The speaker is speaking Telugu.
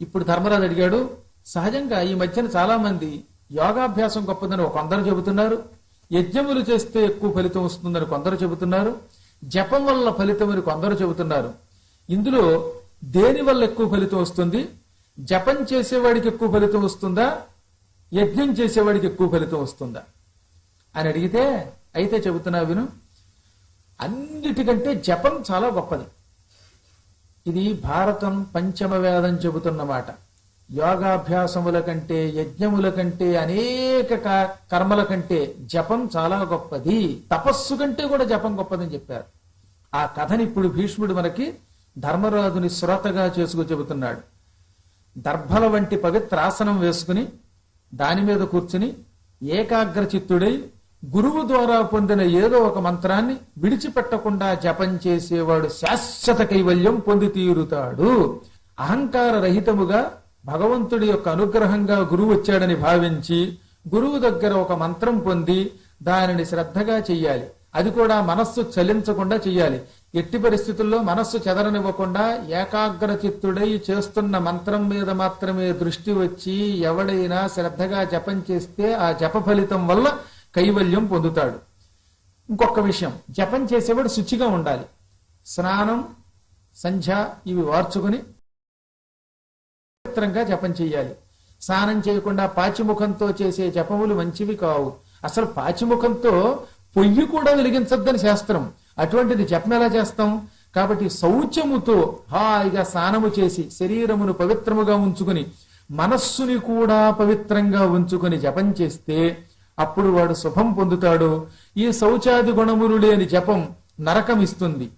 ఇప్పుడు ధర్మరాజు అడిగాడు సహజంగా ఈ మధ్యన చాలా మంది యోగాభ్యాసం గొప్పదని కొందరు చెబుతున్నారు. యజ్ఞములు చేస్తే ఎక్కువ ఫలితం వస్తుందని కొందరు చెబుతున్నారు. జపం వల్ల ఫలితం అని కొందరు చెబుతున్నారు. ఇందులో దేని వల్ల ఎక్కువ ఫలితం వస్తుంది? జపం చేసేవాడికి ఎక్కువ ఫలితం వస్తుందా? యజ్ఞం చేసేవాడికి ఎక్కువ ఫలితం వస్తుందా? అని అడిగితే అయితే చెబుతున్నా విను అన్నిటికంటే జపం చాలా గొప్పది. ఇది భారతం పంచమ వేదం చెబుతున్నమాట యోగాభ్యాసముల కంటే యజ్ఞముల కంటే అనేక క- కర్మల కంటే జపం చాలా గొప్పది. తపస్సు కంటే కూడా జపం గొప్పదని చెప్పారు. ఆ కథని ఇప్పుడు భీష్ముడు మనకి ధర్మరాజుని శ్రోతగా చేసుకు చెబుతున్నాడు. దర్భల వంటి పవిత్రాసనం వేసుకుని దాని మీద కూర్చుని ఏకాగ్ర చిత్తుడై గురువు ద్వారా పొందిన ఏదో ఒక మంత్రాన్ని విడిచిపెట్టకుండా జపం చేసేవాడు శాశ్వత కైవల్యం పొంది తీరుతాడు. అహంకార రహితముగా భగవంతుడి యొక్క అనుగ్రహంగా గురువు వచ్చాడని భావించి గురువు దగ్గర ఒక మంత్రం పొంది దానిని శ్రద్ధగా చెయ్యాలి. అది కూడా మనస్సు చలించకుండా చెయ్యాలి. ఎట్టి పరిస్థితుల్లో మనస్సు చెదరనివ్వకుండా ఏకాగ్ర చిత్తుడై చేస్తున్న మంత్రం మీద మాత్రమే దృష్టి వచ్చి ఎవడైనా శ్రద్ధగా జపం చేస్తే ఆ జప ఫలితం వల్ల కైవల్యం పొందుతాడు. ఇంకొక విషయం జపం చేసేవాడు శుచిగా ఉండాలి. స్నానం సంధ్య ఇవి వార్చుకుని పవిత్రంగా జపం చేయాలి. స్నానం చేయకుండా పాచిముఖంతో చేసే జపములు మంచివి కావు. అసలు పాచిముఖంతో పొయ్యి కూడా వెలిగించద్దని శాస్త్రం. అటువంటిది జపం ఎలా చేస్తాం? కాబట్టి శౌచముతో హాయిగా స్నానము చేసి శరీరమును పవిత్రముగా ఉంచుకుని మనస్సుని కూడా పవిత్రంగా ఉంచుకుని జపం చేస్తే అప్పుడు వాడు శుభం పొందుతాడు. ఈ శౌచాది గుణములు లేని జపం నరకమిస్తుంది.